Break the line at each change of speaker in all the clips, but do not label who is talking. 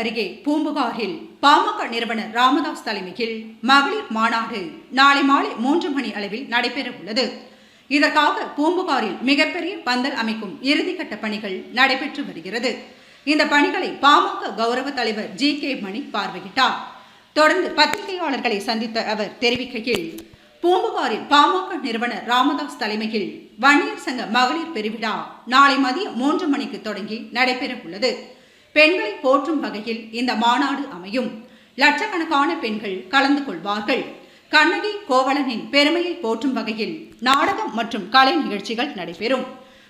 அருகே பூம்புகாரில் பாமக நிறுவனர் ராமதாஸ் தலைமையில் மகளிர் மாநாடு நாளை மாலை மூன்று மணி அளவில் நடைபெற உள்ளது. இதற்காக பூம்புகாரில் மிகப்பெரிய பந்தல் அமைக்கும் இறுதிக்கட்ட பணிகள் நடைபெற்று வருகிறது. இந்த பணிகளை பாமக கௌரவ தலைவர் ஜி. கே. மணி பார்வையிட்டார். தொடர்ந்து பத்திரிகையாளர்களை சந்தித்த அவர் தெரிவிக்கையில் பூம்புகாரில் பாமக நிறுவனர் ராமதாஸ் தலைமையில் வன்னியர் சங்க மகளிர் பெருவிழா நாளை மதியம் மூன்று மணிக்கு தொடங்கி நடைபெற உள்ளது. பெண்களை போற்றும் வகையில் இந்த மாநாடு அமையும். லட்சக்கணக்கான பெண்கள் கலந்து கொள்வார்கள். கண்ணகி கோவலனின் பெருமையை போற்றும் வகையில் நாடகம் மற்றும் கலை நிகழ்ச்சிகள் நடைபெறும்.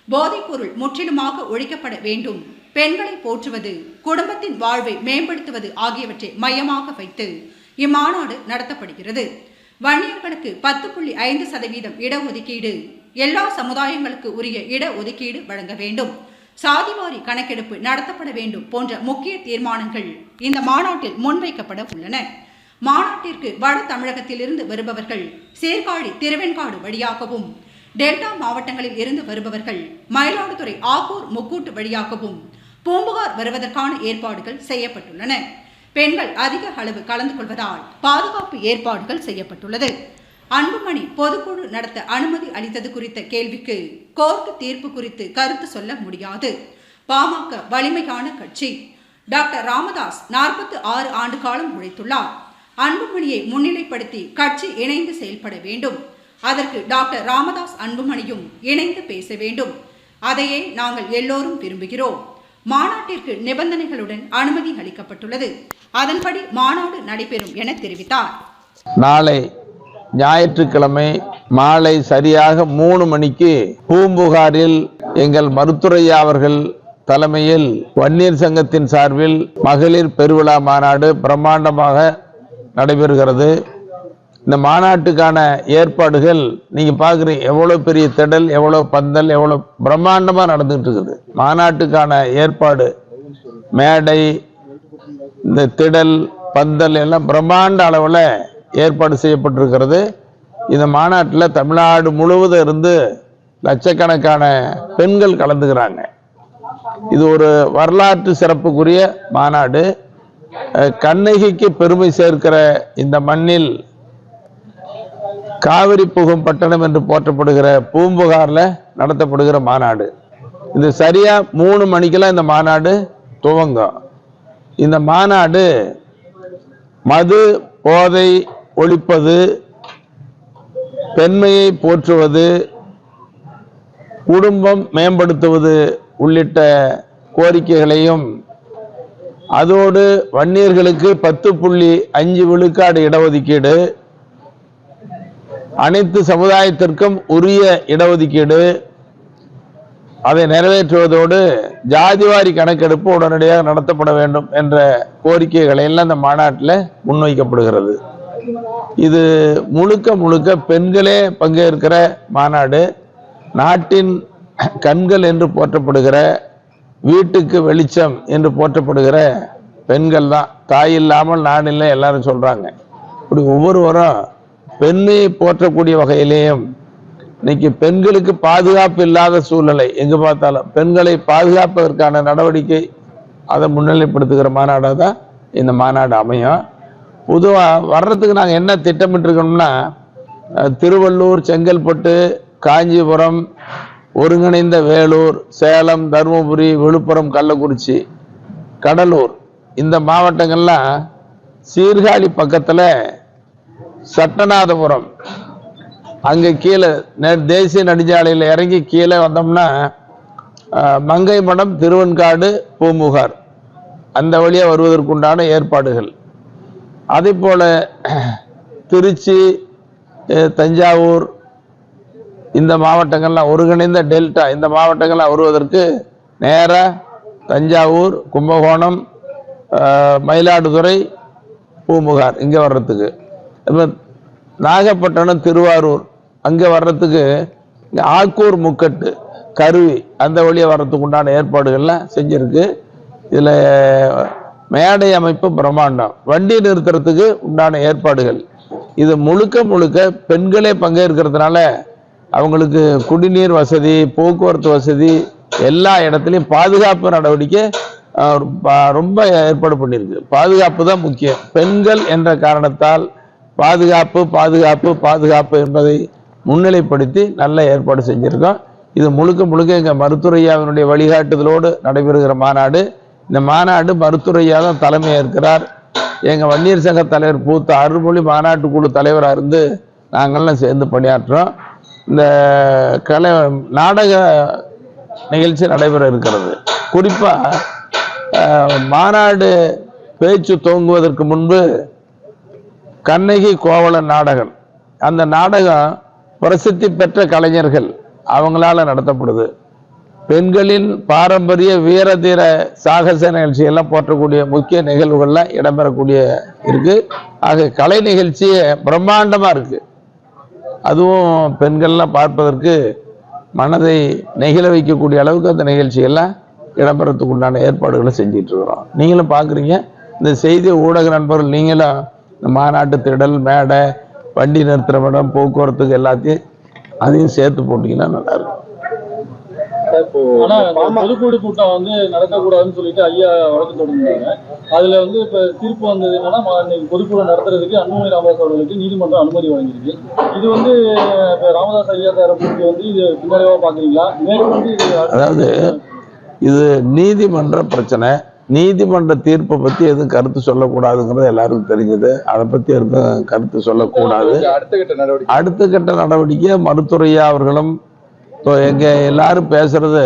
போதைப்பொருள் முற்றிலுமாக ஒழிக்கப்பட வேண்டும். பெண்களை போற்றுவது குடும்பத்தின் வாழ்வை மேம்படுத்துவது ஆகியவற்றை மையமாக வைத்து இம்மாநாடு நடத்தப்படுகிறது. வன்னியர்களுக்கு பத்து புள்ளி ஐந்து சதவீதம் இடஒதுக்கீடு எல்லா சமுதாயங்களுக்கு உரிய இடஒதுக்கீடு வழங்க வேண்டும். சாதிவாரி கணக்கெடுப்பு நடத்தப்பட வேண்டும் போன்ற முக்கிய தீர்மானங்கள் இந்த மாநாட்டில் முன்வைக்கப்பட உள்ளன. மாநாட்டிற்கு வட தமிழகத்திலிருந்து வருபவர்கள் சேர்காழி திருவெண்காடு வழியாகவும் டெல்டா மாவட்டங்களில் இருந்து வருபவர்கள் மயிலாடுதுறை ஆக்கூர் முக்கூட்டு வழியாகவும் பூம்புகார் வருவதற்கான ஏற்பாடுகள் செய்யப்பட்டுள்ளன. பெண்கள் அதிக அளவு கலந்து கொள்வதால் பாதுகாப்பு ஏற்பாடுகள் செய்யப்பட்டுள்ளது. அன்புமணி பொதுக்குழு நடத்த அனுமதி அளித்தது குறித்த கேள்விக்கு கோர்ட்டு தீர்ப்பு குறித்து கருத்து சொல்ல முடியாது. பாமக வலிமையான கட்சி. டாக்டர் ராமதாஸ் நாற்பத்தி ஆறு ஆண்டு காலம் உழைத்துள்ளார். அன்புமணியை முன்னிலைப்படுத்தி கட்சி இணைந்து செயல்பட வேண்டும். அதற்கு டாக்டர் ராமதாஸ் அன்புமணியும் இணைந்து பேச வேண்டும். அதையே நாங்கள் எல்லோரும் விரும்புகிறோம். மாநாட்டிற்கு நிபந்தனைகளுடன் அனுமதி அளிக்கப்பட்டுள்ளது. அதன்படி மாநாடு நடைபெறும் என தெரிவித்தார்.
நாளை ஞாயிற்றுக்கிழமை மாலை சரியாக மூணு மணிக்கு பூம்புகாரில் எங்கள் மருத்துரையா அவர்கள் தலைமையில் வன்னியர் சங்கத்தின் சார்பில் மகளிர் பெருவிழா மாநாடு பிரம்மாண்டமாக நடைபெறுகிறது. இந்த மாநாட்டுக்கான ஏற்பாடுகள் நீங்கள் பார்க்குறீங்க எவ்வளோ பெரிய திடல் எவ்வளோ பந்தல் எவ்வளோ பிரம்மாண்டமாக நடந்துகிட்டு இருக்குது மாநாட்டுக்கான ஏற்பாடு மேடை இந்த திடல் பந்தல் எல்லாம் பிரம்மாண்ட அளவில் ஏற்பாடு செய்யப்பட்டிருக்கிறது. இந்த மாநாட்டில் தமிழ்நாடு முழுவதும் இருந்து லட்சக்கணக்கான பெண்கள் கலந்துக்கிறாங்க. இது ஒரு வரலாற்று சிறப்புக்குரிய மாநாடு. கண்ணகிக்கு பெருமை சேர்க்கிற இந்த மண்ணில் காவிரி புகும் பட்டணம் என்று போற்றப்படுகிற பூம்புகார்ல நடத்தப்படுகிற மாநாடு. இது சரியா மூணு மணிக்கெல்லாம் இந்த மாநாடு துவங்கும். இந்த மாநாடு மது போதை ஒழிப்பது பெண்மையை போற்றுவது குடும்பம் மேம்படுத்துவது உள்ளிட்ட கோரிக்கைகளையும் அதோடு வன்னியர்களுக்கு பத்து புள்ளி அஞ்சு விழுக்காடு இடஒதுக்கீடு அனைத்து சமுதாயத்திற்கும் உரிய இடஒதுக்கீடு அதை நிறைவேற்றுவதோடு ஜாதிவாரி கணக்கெடுப்பு உடனடியாக நடத்தப்பட வேண்டும் என்ற கோரிக்கைகளை எல்லாம் இந்த மாநாட்டில் முன்வைக்கப்படுகிறது. இது முழுக்க முழுக்க பெண்களே பங்கேற்கிற மாநாடு. நாட்டின் கண்கள் என்று போற்றப்படுகிற வீட்டுக்கு வெளிச்சம் என்று போற்றப்படுகிற பெண்கள் தான். தாய் இல்லாமல் நான் இல்லை எல்லாரும் சொல்றாங்க. இப்படி ஒவ்வொருவரும் பெண்மையை போற்றக்கூடிய வகையிலேயும் இன்னைக்கு பெண்களுக்கு பாதுகாப்பு இல்லாத சூழ்நிலை. எங்க பார்த்தாலும் பெண்களை பாதுகாப்பதற்கான நடவடிக்கை அதை முன்னிலைப்படுத்துகிற மாநாடாக தான் இந்த மாநாடு அமையும். பொதுவாக வர்றதுக்கு நாங்கள் என்ன திட்டமிட்டிருக்கோம்னா திருவள்ளூர் செங்கல்பட்டு காஞ்சிபுரம் ஒருங்கிணைந்த வேலூர் சேலம் தருமபுரி விழுப்புரம் கள்ளக்குறிச்சி கடலூர் இந்த மாவட்டங்கள்லாம் சீர்காழி பக்கத்தில் சட்டநாதபுரம். அங்கே கீழே தேசிய நெடுஞ்சாலையில் இறங்கி கீழே வந்தோம்னா மங்கை மடம் திருவெண்காடு பூமுகார் அந்த வழியாக வருவதற்குண்டான ஏற்பாடுகள். அதே போல் திருச்சி தஞ்சாவூர் இந்த மாவட்டங்கள்லாம் ஒருங்கிணைந்த டெல்டா இந்த மாவட்டங்கள்லாம் வருவதற்கு நேராக தஞ்சாவூர் கும்பகோணம் மயிலாடுதுறை பூமுகார் இங்கே வர்றதுக்கு. இப்போ நாகப்பட்டினம் திருவாரூர் அங்கே வர்றதுக்கு இங்க ஆக்கூர் முக்கட்டு கருவி அந்த வழியாக வர்றதுக்கு உண்டான ஏற்பாடுகள்லாம் செஞ்சுருக்கு. இதில் மேடை அமைப்பு பிரம்மாண்டம். வண்டி நிறுத்துறதுக்கு உண்டான ஏற்பாடுகள். இது முழுக்க முழுக்க பெண்களே பங்கேற்கிறதுனால அவங்களுக்கு குடிநீர் வசதி போக்குவரத்து வசதி எல்லா இடத்துலையும் பாதுகாப்பு நடவடிக்கை பா- ரொம்ப ஏற்பாடு பண்ணியிருக்கு. பாதுகாப்பு தான் முக்கியம். பெண்கள் என்ற காரணத்தால் பாதுகாப்பு பாதுகாப்பு பாதுகாப்பு என்பதை முன்னிலைப்படுத்தி நல்ல ஏற்பாடு செஞ்சுருக்கோம். இது முழுக்க முழுக்க எங்கள் மருத்துவரையாவினுடைய வழிகாட்டுதலோடு நடைபெறுகிற மாநாடு. இந்த மாநாடு மருத்துவரையா தான் தலைமை ஏற்கிறார் எங்கள் வன்னியர் சங்க தலைவர் பூத்த அருள்மொழி மாநாட்டு குழு தலைவராக இருந்து நாங்கள்லாம் சேர்ந்து பணியாற்றுறோம் இந்த கலை நாடக நிகழ்ச்சி நடைபெற இருக்கிறது. குறிப்பாக மாநாடு பேச்சு துவங்குவதற்கு முன்பு கண்ணகி கோவலன் நாடகம். அந்த நாடகம் பிரசித்தி பெற்ற கலைஞர்கள் அவங்களால நடத்தப்படுது. பெண்களின் பாரம்பரிய வீர தீர சாகச நிகழ்ச்சியெல்லாம் போற்றக்கூடிய முக்கிய நிகழ்வுகள்லாம் இடம்பெறக்கூடிய இருக்கு. ஆக கலை நிகழ்ச்சியே பிரம்மாண்டமா இருக்கு. அதுவும் பெண்கள்லாம் பார்ப்பதற்கு மனதை நெகிழ வைக்கக்கூடிய அளவுக்கு அந்த நிகழ்ச்சியெல்லாம் இடம்பெறத்துக்கு உண்டான ஏற்பாடுகளை செஞ்சிட்டு இருக்கிறோம் நீங்களும் பார்க்குறீங்க இந்த செய்தி ஊடக நண்பர்கள் நீங்களும் இந்த மாநாட்டு திடல் மேடை வண்டி நிறுத்துற இடம் போக்குவரத்துக்கு எல்லாத்தையும் அதையும் சேர்த்து போட்டிங்கன்னா நல்லா இருக்கும்.
இப்போ
பொதுக்கூடு கூட்டம் வந்து நடக்கக்கூடாதுன்னு சொல்லிட்டு ஐயா வழக்கு தொடர்ந்தாங்க அதுல வந்து இப்ப தீர்ப்பு வந்தது என்னன்னா பொதுக்கூடம் நடத்துறதுக்கு அன்புமணி ராமதாஸ் அவர்களுக்கு நீதிமன்றம் அனுமதி வழங்கியிருக்கு. இது வந்து இப்ப ராமதாஸ் ஐயா தரப்புக்கு வந்து இது பின்னடைவா பாக்குறீங்களா?
அதாவது இது நீதிமன்ற பிரச்சனை. நீதிமன்ற தீர்ப்பை பத்தி எதுவும் கருத்து சொல்லக்கூடாதுங்கிறது எல்லாருக்கும் தெரிஞ்சது. அதை பத்தி எதுவும் கருத்து சொல்லக்கூடாது.
அடுத்த கட்ட நடவடிக்கை.
அடுத்த கட்ட நடவடிக்கை மருத்துவரையா அவர்களும் இப்போ எங்கள் எல்லாரும் பேசுறது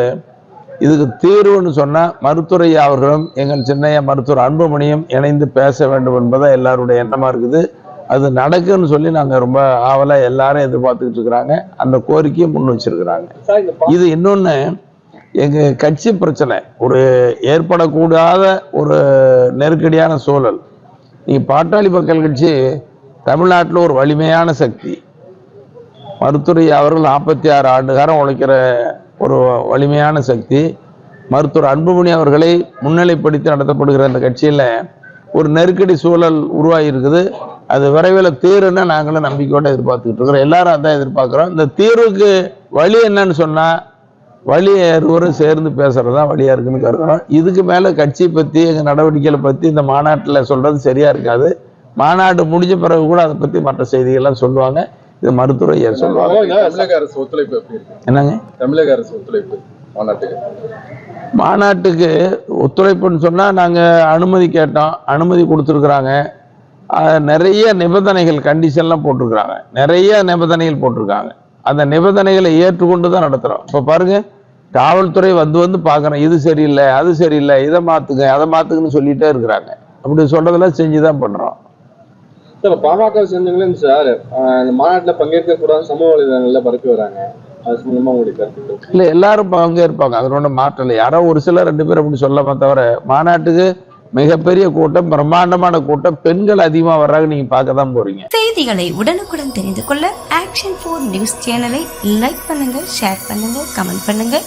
இதுக்கு தீர்வுன்னு சொன்னால் மருத்துவரையா அவர்களும் எங்கள் சின்னையா மருத்துவர் அன்புமணியும் இணைந்து பேச வேண்டும் என்பதா எல்லாருடைய எண்ணமாக இருக்குது. அது நடக்குன்னு சொல்லி நாங்கள் ரொம்ப ஆவலாக எல்லாரும் எதிர்பார்த்துக்கிட்டு இருக்கிறாங்க. அந்த கோரிக்கையை முன் வச்சிருக்கிறாங்க. இது இன்னொன்று எங்கள் கட்சி பிரச்சனை ஒரு ஏற்படக்கூடாத ஒரு நெருக்கடியான சூழல். நீங்க பாட்டாளி மக்கள் கட்சி தமிழ்நாட்டில் ஒரு வலிமையான சக்தி. மருத்துவரை அவர்கள் நாற்பத்தி ஆறு ஆண்டுகாரம் உழைக்கிற ஒரு வலிமையான சக்தி. மருத்துவர் அன்புமணி அவர்களை முன்னிலைப்படுத்தி நடத்தப்படுகிற அந்த கட்சியில் ஒரு நெருக்கடி சூழல் உருவாகி இருக்குது அது விரைவில் தீருன்னு நாங்களும் நம்பிக்கையோடு எதிர்பார்த்துக்கிட்டு இருக்கிறோம். எல்லாரும் அதான் எதிர்பார்க்குறோம். இந்த தீர்வுக்கு வழி என்னன்னு சொன்னால் வழி இருவரும் சேர்ந்து பேசுகிறது தான் வழியாக இருக்குன்னு கருதுறோம். இதுக்கு மேலே கட்சி பற்றி எங்கள் நடவடிக்கைகளை பற்றி இந்த மாநாட்டில் சொல்கிறது சரியாக இருக்காது. மாநாடு முடிஞ்ச பிறகு கூட அதை பற்றி மற்ற செய்திகள்லாம் சொல்லுவாங்க. இது மருத்துவ ஐயா சொல்லுவாங்க
தமிழக அரசு ஒத்துழைப்பு
என்னங்க?
தமிழக அரசு ஒத்துழைப்பு மாநாட்டுக்கு.
மாநாட்டுக்கு ஒத்துழைப்புன்னு சொன்னால் நாங்கள் அனுமதி கேட்டோம். அனுமதி கொடுத்துருக்குறாங்க. நிறைய நிபந்தனைகள் கண்டிஷன்லாம் போட்டிருக்கிறாங்க. நிறைய நிபந்தனைகள் போட்டிருக்காங்க. அந்த நிபந்தனைகளை ஏற்றுக்கொண்டு தான் நடத்துகிறோம் இப்போ பாருங்க காவல்துறை வந்து வந்து பார்க்குறோம். இது சரியில்லை அது சரியில்லை இதை மாற்றுங்க அதை மாற்றுங்கன்னு சொல்லிட்டே இருக்கிறாங்க. அப்படி சொல்கிறதெல்லாம் செஞ்சு தான் பண்ணுறோம்
சார் பாமக சேர்ந்தவங்களும் சார் இந்த மாநாட்டுல பங்கேற்க கூடாது சமூக வலைதளங்கள்ல பரப்பி வராங்க. அது
இல்லை எல்லாரும் பங்கேற்பாங்க. அதில் ஒன்றும் மாற்றம் இல்லை. யாரோ ஒரு சிலர் ரெண்டு பேர் அப்படி சொல்லாம தவிர மாநாட்டுக்கு மிகப்பெரிய கூட்டம் பிரம்மாண்டமான கூட்டம் பெண்கள் அதிகமாக வர்றாங்க நீங்கள் பார்க்க தான் போறீங்க.
செய்திகளை உடனுக்குடன் தெரிந்து கொள்ள ஆக்ஷன் ஃபோர் நியூஸ் சேனலை லைக் பண்ணுங்க ஷேர் பண்ணுங்க கமெண்ட் பண்ணுங்க.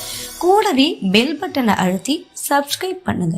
கூடவே பெல் பட்டனை அழுத்தி சப்ஸ்கிரைப் பண்ணுங்க.